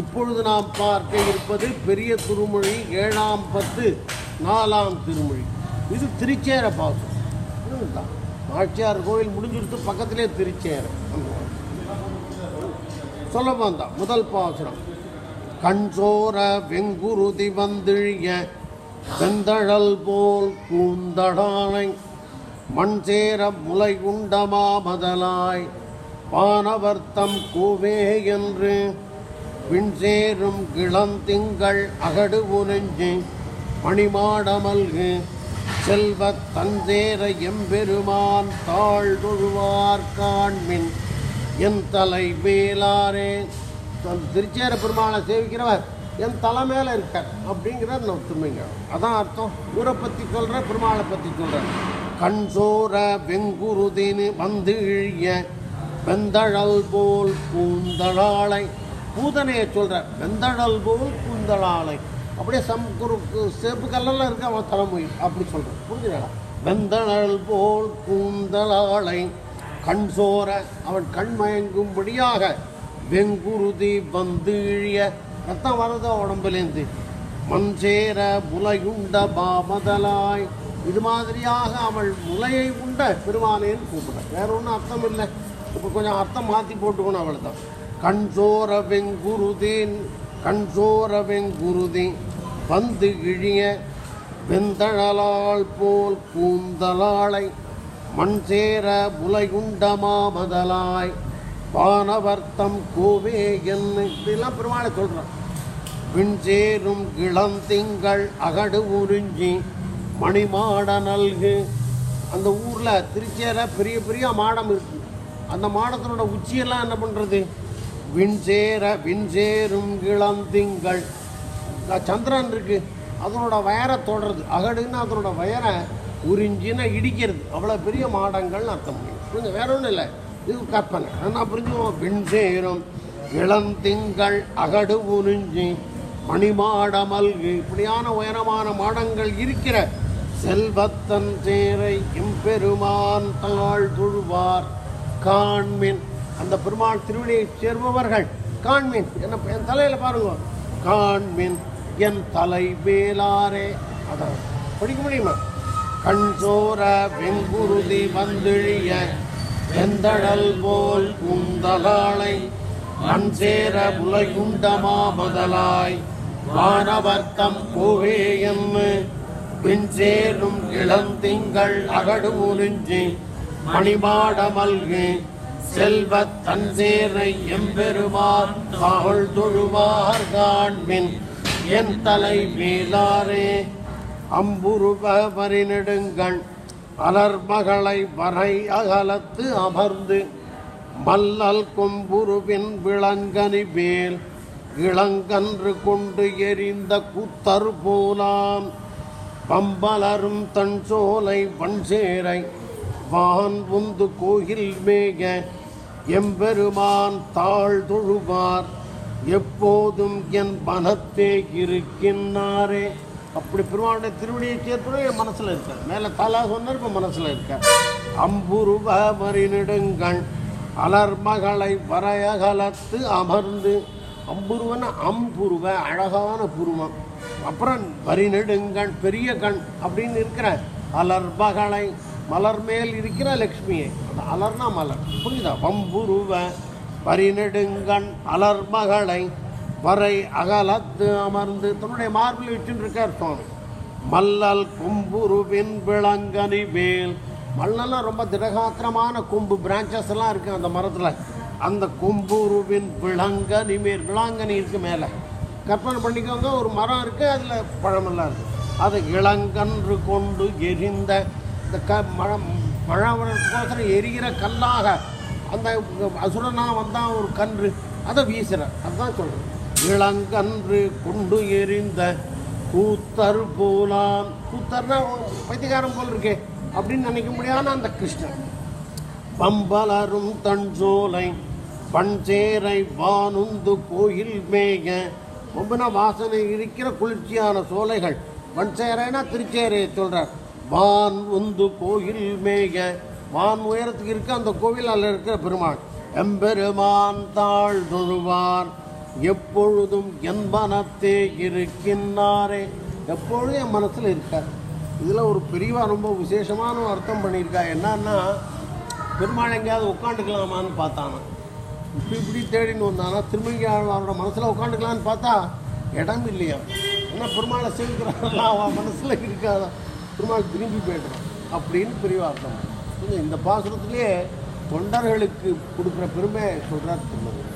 இப்பொழுது நாம் பார்க்க இருப்பது பெரிய திருமொழி ஏழாம் பத்து நாலாம் திருமொழி. இது திருச்சேர பாசம் இதுதான். நாச்சியார் கோவில் முடிஞ்சிருத்து பக்கத்திலே திருச்சேர. சொல்ல வந்தான் முதல் பாசுரம். கண்சோர வெங்குருதி வந்திழிய செந்தழல் போல் கூந்தடானை மண் சேர முலை உண்டமாமதலாய் வானவர்த்தம் கூவே என்று விண்சேரும் கிளந்திங்கள் அகடு உறிஞ்சி மணிமாடமல்கு செல்வத் தஞ்சேர எம்பெருமான் தாழ் தொழுவார் காண்மின் என் தலை மேலாரே. திருச்சேர பெருமாளை சேவிக்கிறவர் என் தலை மேலே இருக்கார் அப்படிங்கிற ஒத்துமைங்க. அதான் அர்த்தம். ஊரை பற்றி சொல்கிறேன் பெருமாளை பற்றி சொல்கிறேன் கண் சோர வெங்குருதின்னு வந்து இழிய வெந்தழல் போல் பூந்தழாளை பூதனையை சொல்கிற வெந்தடல் போல் கூந்தலாலை அப்படியே சம் குரு சேப்பு கல்லெல்லாம் இருக்கு அவன் தலைமொழி அப்படி சொல்கிறேன் புரிஞ்சுடா வெந்தடல் போல் கூந்தலாலை கண் சோர அவன் கண் மயங்கும்படியாக வெங்குருதி வந்து இழிய ரத்தம் வரது உடம்புலேருந்து மண் சேர முலையுண்ட பாமதலாய். இது மாதிரியாக அவள் முலையை உண்ட பெருமானேன்னு கூப்பிட வேற ஒன்றும் அர்த்தம் இல்லை. இப்போ கொஞ்சம் அர்த்தம் மாற்றி போட்டுக்கணும் அவள் தான் கண் சோர வெங்குருதேன் கண் சோர வெங்குருதி வந்து இழிய வெந்தழலால் போல் கூந்தலாளை மண் சேர முலையுண்டமாமதலாய் வானவர்த்தம் கோவே என்ன இதெல்லாம் பெருமாளை சொல்கிறான் விண்சேரும் கிளந்திங்கள் அகடு உறிஞ்சி மணிமாட நல்கு. அந்த ஊரில் திருச்சியில் பெரிய பெரிய மாடம் இருக்கு. அந்த மாடத்தினோட உச்சியெல்லாம் என்ன பண்ணுறது விண்சேர விண்சேரும் இளந்திங்கள் இந்த சந்திரன் இருக்கு. அதனோட வயரை தொடருது அகடுன்னு அதனோட வயரை உறிஞ்சின்னா இடிக்கிறது. அவ்வளோ பெரிய மாடங்கள்னு அர்த்தம். புரிஞ்சு வேற ஒன்றும் இல்லை. இது கற்பனை. நான் புரிஞ்சுவோம் விண்சேரும் இளந்திங்கள் அகடு உறிஞ்சி மணிமாடமல்கு இப்படியான உயரமான மாடங்கள் இருக்கிற செல்வத்தன் சேரை எம்பெருமான் தாழ் துழுவார் காண்மின் அந்த பெருமாள் திருவிழியை சேர்பவர்கள். காண்மின். என்ன என் தலையில் பாருங்க. காண்மின் என் தலை மேலாரே அதான் படிக்க முடியுமா? கண் சோர வெங்குருதி வந்திழிய வெந்தடல் போல் குந்தலாளை மண் சேர உலகுண்டமா முதலாய் வானவர்த்தம் கோவே எம்மு. பின்சேரும் இளந்திங்கள் அகடு உறிஞ்சி மணிமாடமல்கு செல்வத் தன்சேரை எம்பெருமான் தாழ் தொழுவார் காண்பின் என் தலை மேலாரே அம்புருவ வரிநெடுங்கள் அலர்மகளை வரை அகலத்து அமர்ந்து மல்லல் கொம்புருவின் விளங்கனி மேல் இளங்கன்று கொண்டு எரிந்த கூத்தர் போலாம். பம்பலரும் தன் சோலை வன்சேரை வான் உந்து கோயில் மேக எம்பெருமான் தாழ் தொழுவார். எப்போதும் என் மனத்தே இருக்கின்றாரே அப்படி பெருமானுடைய திருவடியை சேர்த்துட என் மனசில் இருக்கார். மேலே தலா சொன்னார் இப்போ மனசில் இருக்கார். அம்புருவ மறிநெடுங்கள் அலர்மகளை வரையகலத்து அமர்ந்து. அம்புருவன அம்புருவ அழகான புருவம். அப்புறம் வரி நெடுங்கண் பெரிய கண் அப்படின்னு இருக்கிற அலர்பகளை மலர் மேல் இருக்கிற லக்ஷ்மியை. அந்த அலர்னா மலர். புரியுதா? வம்புருவ வரி நெடுங்கண் அலர்மகளை வரை அகலத்து அமர்ந்து தன்னுடைய மார்பில் வச்சுட்டு இருக்கார் சுவாமி. மல்லல் கொம்புருவின் விளங்கனி மேல். மல்லெல்லாம் ரொம்ப திடகாத்திரமான கொம்பு பிரான்ச்சஸ் எல்லாம் இருக்கு அந்த மரத்தில். அந்த கொம்புருவின் விளங்கனி மேல் விளாங்கனி இருக்கு மேலே. கற்பனை பண்ணிக்கோங்க ஒரு மரம் இருக்குது அதில் பழமெல்லாம் இருக்குது அது இளங்கன்று கொண்டு எரிந்த இந்த க மழை மழை எரிகிற கல்லாக அந்த அசுரனா வந்தான் ஒரு கன்று அதை வீசுகிறார் அதுதான் சொல்கிறேன் இளங்கன்று கொண்டு எரிந்த கூத்தர் போலாம். கூத்தர்னா பைத்தியக்காரன் போல் இருக்கே அப்படின்னு நினைக்க முடியாத அந்த கிருஷ்ணன். பம்பலரும் தன் சோலை பண்சேரை வானுந்து கோயில் மேய ஒவ்வொன்றா வாசனை இருக்கிற குளிர்ச்சியான சோலைகள். பண்சேரைனா திருச்சேரையை சொல்கிறார் வான் உந்து கோயில் மேக. வான் உயரத்துக்கு இருக்க அந்த கோவில் அதில் இருக்கிற பெருமாள். எம்பெருமான் தாழ் தொழுவார் எப்பொழுதும் என் மனத்தே இருக்கின்றாரே. எப்பொழுதும் என் மனசில் இருக்கார். இதில் ஒரு பெரியவா ரொம்ப விசேஷமான அர்த்தம் பண்ணியிருக்கா. என்னன்னா பெருமாள் எங்கேயாவது உட்காந்துக்கலாமான்னு பார்த்தானா. இப்படி இப்படி தேடின்னு வந்தானா திருமங்கி ஆழ்வாரோட மனசில் உட்காந்துக்கலான்னு பார்த்தா இடம் இல்லையா? ஏன்னா பெருமாளை சேர்க்கிறாங்களா அவன் மனசில் இருக்காதான் பெருமாள் திரும்பி போய்ட்றான் அப்படின்னு பிரிவார்த்தம். இந்த பாசுரத்திலேயே தொண்டர்களுக்கு கொடுக்குற பெருமை சொல்கிறார் திருமங்கை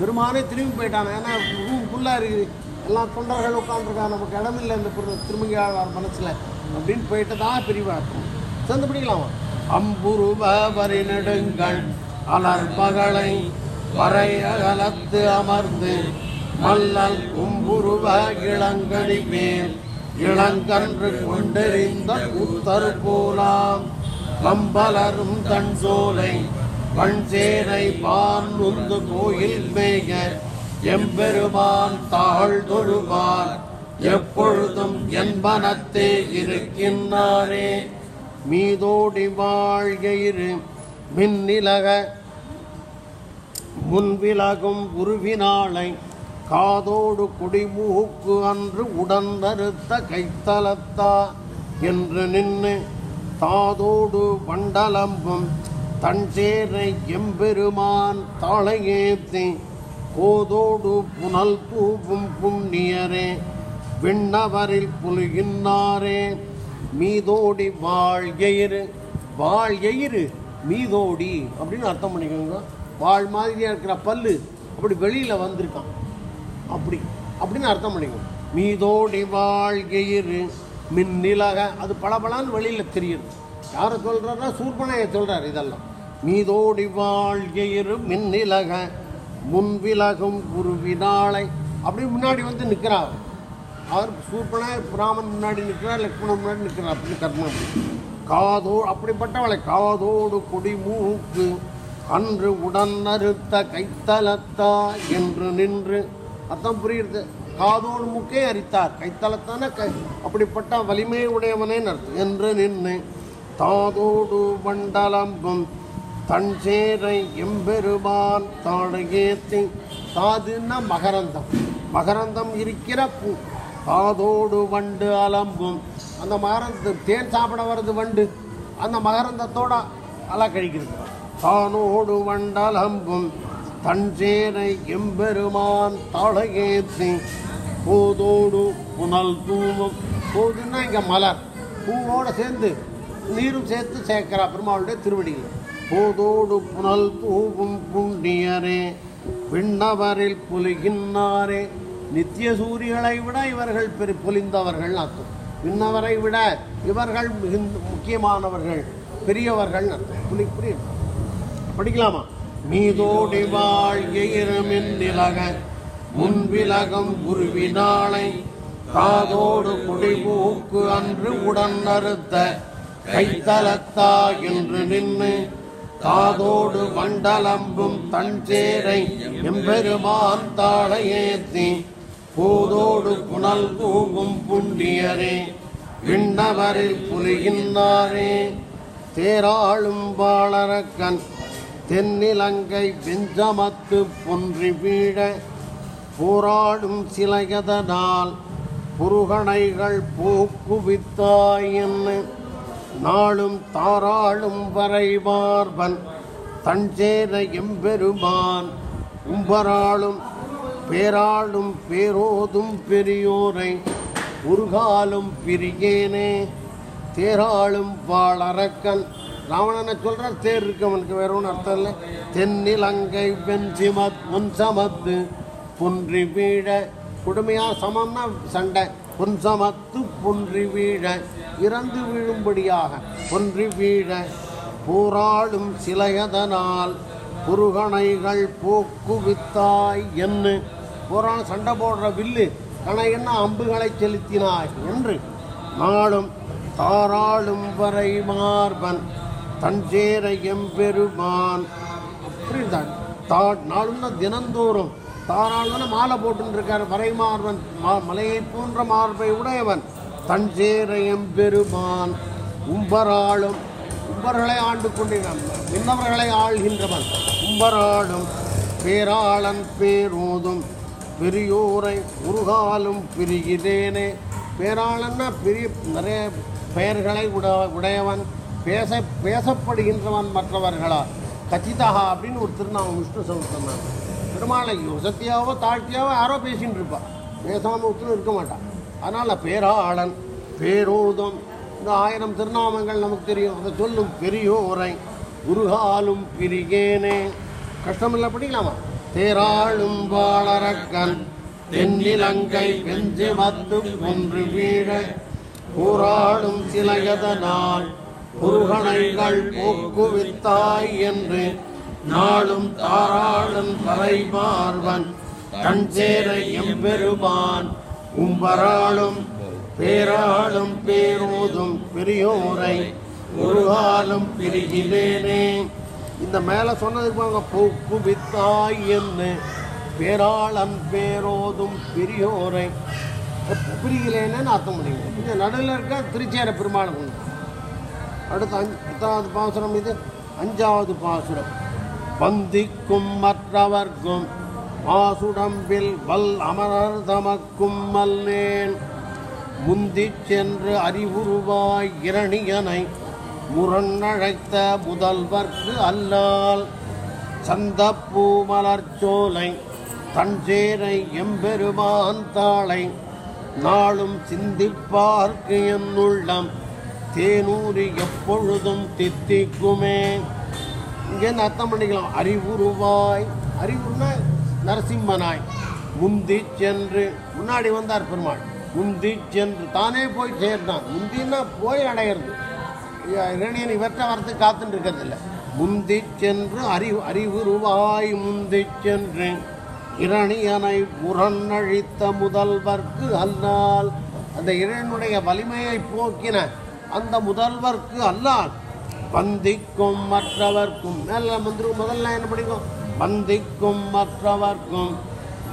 பெருமானே திரும்பி போயிட்டான். ஏன்னா ரூம் ஃபுல்லாக இருக்குது. எல்லாம் தொண்டர்கள் உட்காந்துருக்காங்க நமக்கு இடம் இல்லை இந்த பெரு- மனசில் அப்படின்னு போயிட்டு தான் பிரிவார்த்தம். இருக்கும் சேர்ந்து பிடிக்கலாமா? அம்புருபரி நெடுங்கள் அலர் பகலை வரை அகலத்து அமர்ந்து மல்லல் கும்புருவ இளங்கடி மேல் இளங்கன்று கொண்டெறிந்த கூத்தர் போலாம் கம்பலரும் தன் சோலை பான் உந்து கோயில் மேய எம்பெருமான் தாழ் தொழுவார் எப்பொழுதும் என் மனத்தே இருக்கின்றாரே. மீதோடி வாழ்கயிறு மின்னிலக முன்விலகும் உருவினாளை காதோடு குடிமூக்கு அன்று உடன்தருத்த கைத்தலத்தா என்று நின்று தாதோடு வண்டலம்பும் தஞ்சேரை எம்பெருமான் தாளையேத்தி கோதோடு புனல் பூவும் புண்ணியரே விண்ணவரில் புலுகின்னாரே மீதோடி வாழ்கயிறு வாழ்கயிறு மீதோடி அப்படின்னு அர்த்தம் பண்ணிக்கோங்க. வாழ் மாதிரியாக இருக்கிற பல்லு அப்படி வெளியில் வந்திருக்கான். அப்படி அப்படின்னு அர்த்தம் பண்ணிக்கணும். மீதோடி வாழ்கையிரு மின்னிலக அது பளபளன்னு வெளியில் தெரியுது. யாரை சொல்கிறாருன்னா சூர்பனையை சொல்கிறார் இதெல்லாம். மீதோடி வாழ்கெயிறு மின்னிலக முன்விலகும் குருவினாளை அப்படி முன்னாடி வந்து நிற்கிறார் அவர் சூர்பனை பிராமன் முன்னாடி நிற்கிறார் லக்ஷ்மணன் முன்னாடி நிற்கிறார் அப்படின்னு கர்மம். காதோ அப்படிப்பட்டவளை காதோடு கொடி மூக்கு அன்று உடன் அறுத்த கைத்தலத்தா என்று நின்று அர்த்தம் புரியுது காதோடு மூக்கே அரித்தார். கைத்தளத்தான கை. அப்படிப்பட்ட வலிமை உடையவனே அர்த்தம் என்று நின்று தாதோடு வண்டலம்பும் தன் சேரை எம்பெருமான் தாழகேத்தி தாதுன்னா மகரந்தம். மகரந்தம் இருக்கிற பூ. காதோடு வண்டு அலம்பும். அந்த மகரந்த தேன் சாப்பிட வர்றது வண்டு. அந்த மகரந்தத்தோட அலா கழிக்கிறது தானோடு வண்டலம்பும் தஞ்சேனை எம்பெருமான் தாழையேத்தி போதோடு புனல் தூவும் போதுன்னா இங்கே மலர்? பூவோடு சேர்ந்து நீரும் சேர்த்து சேர்க்கிறா பெருமாளுடைய திருவடியில். போதோடு புனல் தூவும் புண்ணியரே விண்ணவரில் புலிகின்னாரே. நித்திய சூரியனை விட இவர்கள் பெரு பொலிந்தவர்கள் அர்த்தம். விண்ணவரை விட இவர்கள் மிகுந்த முக்கியமானவர்கள் பெரியவர்கள் அர்த்தம். புலி புரியும் படிக்கலாமா? மீதோடி வாழ்கிரமின் நிலக முன்விலகம் குருவினாளை காதோடு குடிபூக்கு அன்று உடன் அறுத்த கைத்தலத்தா என்று நின்று காதோடு மண்டலம்பும் தன் சேரை எம்பெருமான் ஏத்தி போதோடு புனல் தூவும் புண்டியரே விண்ணவரில் புலிகின்றாரே தேராளும் வாழறக்கன் தென்னிலங்கை வெஞ்சமத்து பொன்றி வீழ போராடும் சிலையதனால் புருகணைகள் போக்குவித்தாய் என்ன நாளும் தாராளும் வரை மார்பன் தஞ்சேர எம்பெருமான். உம்பராளும் பேராளும் பேரோதும் பெரியோரை உருகாலும் பிரியேனே. தேராளும் வாழறக்கன் ராவணனை சொல்றார் தேர் இருக்கு அவனுக்கு வேற ஒன்றும் அர்த்தம் இல்லை. தென்னிலங்கை வெஞ்சிமத் முன்சமத்து புன்றி வீழ கொடுமையா சமம்னா சண்டை. பொன் சமத்து புன்றி வீழ இறந்து விழும்படியாக. பொன்றி வீழ போராடும் சிலையதனால் குருகணைகள் போக்குவித்தாய் என்று. போரான சண்டை போடுற வில்லு கணையென்ன அம்புகளை செலுத்தினாய் என்று. நாளும் தாராளும் வரை மார்பன். தஞ்சேர எம்பெருமான். புரியுதா? தா நாளும்னா தினந்தோறும் தாராளும்னா மாலை போட்டுருக்கார் இருக்கார் மா- மலையை போன்ற மார்பை உடையவன். தஞ்சேர எம்பெருமான். உம்பராளும் உம்பர்களை ஆண்டு கொண்டிருந்தான். விண்ணவர்களை ஆள்கின்றவன். உம்பராளும் பேராளன் பேரோதும். பெரியோரை உருகாலும் பிரிகிறேனே. பேராளன்னா பெரிய நிறைய பெயர்களை உட உடையவன். பேச பேசப்படுகின்றவன் மற்றவர்களா? கச்சிதா அப்படின்னு ஒரு திருநாமம் விஷ்ணு சமஸ்தனான் பெருமாளை சத்தியாவோ தாழ்த்தியாவோ யாரோ பேசின்னு இருப்பான் பேசாமல் ஒத்துன்னு இருக்க மாட்டான். அதனால் பேராளன் பேரோதம். இந்த ஆயிரம் திருநாமங்கள் நமக்கு தெரியும். அதை சொல்லும் பெரியோரை குருகாலும் பிரிகேனே. கஷ்டமில்லை படிக்கலாமா? தேராளும் வாழறக்கன் தென்னிலங்கை வெஞ்சு மத்து ஒன்று வீழ. போராடும் சிலையதனால் குருகணைகள் போக்குவித்தாய் என்று நாளும் தாராளன் பறைமார்வன் தஞ்சேரை எம்பெருமான். உம்பராளும் பேராளும் பேரோதும் பெரியோரை ஒரு காலம் பிரிகிறேனே. இந்த மேலே சொன்னதுக்கு அவங்க போக்குவித்தாய் என்று பேராளம் பேரோதும் பெரியோரை. பிரிகிறேனேன்னு அர்த்தம் முடியும் இந்த நடுவில் இருக்க திருச்சேர பெருமாள் கொண்டு அடுத்து அஞ்சாவது பாசுரம் இது. அஞ்சாவது பாசுரம். பந்திக்கும் மற்றவர்க்கும் மாசுடம்பில் வல் அமரர் தமக்கும் மல்லேன் முந்திச் சென்று அறிவுருவாய் இரணியனை முரண்ணழைத்த முதல்வர்க்கு அல்லால். சந்தப்பூ மலர்ச்சோலை தஞ்சேரை எம்பெருமான் தாளை நாளும் சிந்திப்பார்க்கு என் உள்ளம் தேனூரி எப்பொழுதும் தித்திக்குமே. இங்கேருந்து அர்த்தம் பண்ணிக்கலாம். அறிவுருவாய். அறிவுருன்னா நரசிம்மனாய். முந்தி சென்று முன்னாடி வந்தார் பெருமாள். முந்தி சென்று தானே போய் சேர்ந்தான். முந்தின்னா போய் அடையிறது. இரணியன் இவற்றை வரத்து காத்துட்டு இருக்கிறது இல்லை. முந்தி சென்று அறிவு அறிவுருவாய். முந்தி சென்று இரணியனை புறநழித்த முதல்வர்க்கு அல்லால் அந்த இறைவனுடைய வலிமையை போக்கின அந்த முதல்வர்க்கு அல்லால் பந்திக்கும் மற்றவர்க்கும் மேல மந்திரு முதல்ல என்ன படிக்கும் பந்திக்கும் மற்றவர்க்கும்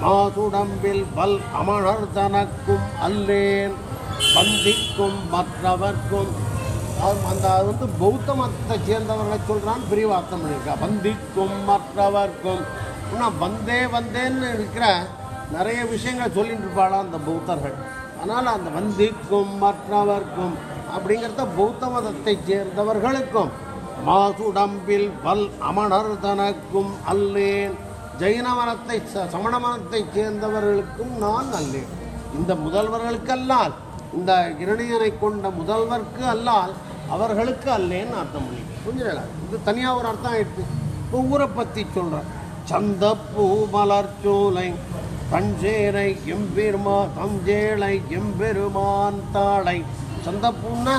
மாசுடம்பில் பல் அமணர் தனக்கும் அல்லேன். பந்திக்கும் மற்றவர்க்கும் அந்த அது வந்து பௌத்த மதத்தை சேர்ந்தவர்களை சொல்கிறான்னு பெரிய அர்த்தம் பண்ணியிருக்கா. பந்திக்கும் மற்றவர்க்கும். ஆனால் வந்தே வந்தேன்னு இருக்கிற நிறைய விஷயங்கள் சொல்லிட்டு இருப்பாளா அந்த பௌத்தர்கள். அதனால் அந்த வந்திக்கும் மற்றவர்க்கும் அப்படிங்கிறத பௌத்த மதத்தைச் சேர்ந்தவர்களுக்கும் மாசுடம்பில் வல் அமணர் தனக்கும் அல்லேன். ஜெயின மதத்தை ச- சமண மதத்தைச் சேர்ந்தவர்களுக்கும் நான் அல்லேன். இந்த முதல்வர்களுக்கல்லால் இந்த இரணியனை கொண்ட முதல்வர்க்கு அல்லால் அவர்களுக்கு அல்லேன்னு அர்த்தம் பண்ணி புரிஞ்சுடல இது தனியாக ஒரு அர்த்தம் ஆயிடுச்சு. இப்போ ஊரை பற்றி சொல்கிறேன் சந்தப்பூ மலர்ச்சோலை தஞ்சேரை எம்பெருமா தஞ்சேலை எம்பெருமான் தாளை சந்தப்பூன்னா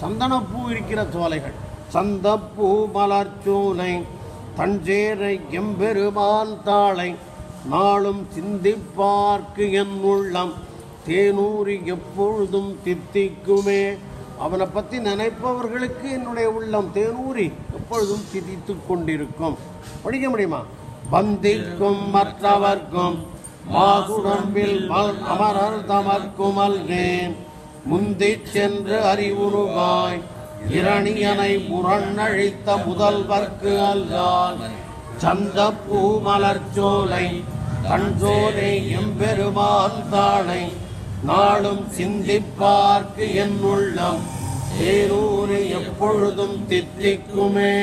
சந்தனப்பூ இருக்கிற சோலைகள். சந்தப்பூ மலர்ச்சோலை தஞ்சேரை எம்பெருமான் தாளை நாளும் சிந்திப்பார்க்கு என் உள்ளம். தேனூரி எப்பொழுதும் தித்திக்குமே. அவனை பற்றி நினைப்பவர்களுக்கு என்னுடைய உள்ளம் தேனூரி எப்பொழுதும் திதித்து கொண்டிருக்கும். படிக்க முடியுமா? பந்திக்கும் மற்றவர்க்கும் மாசுடம்பில் அமரர் தமர்க்கும் அல்கேன் முந்தி சென்று அறிவுருவாய். இரணியனை முரண்ணழித்த முதல்வர்க்கு அல்லால் சந்த சந்தப்பூ மலர்ச்சோலை கண்சோலை எம்பெருமான் தாளை. நாளும் சிந்திப்பார்க்கு என் உள்ளம் தேரூரை எப்பொழுதும் தித்திக்குமே.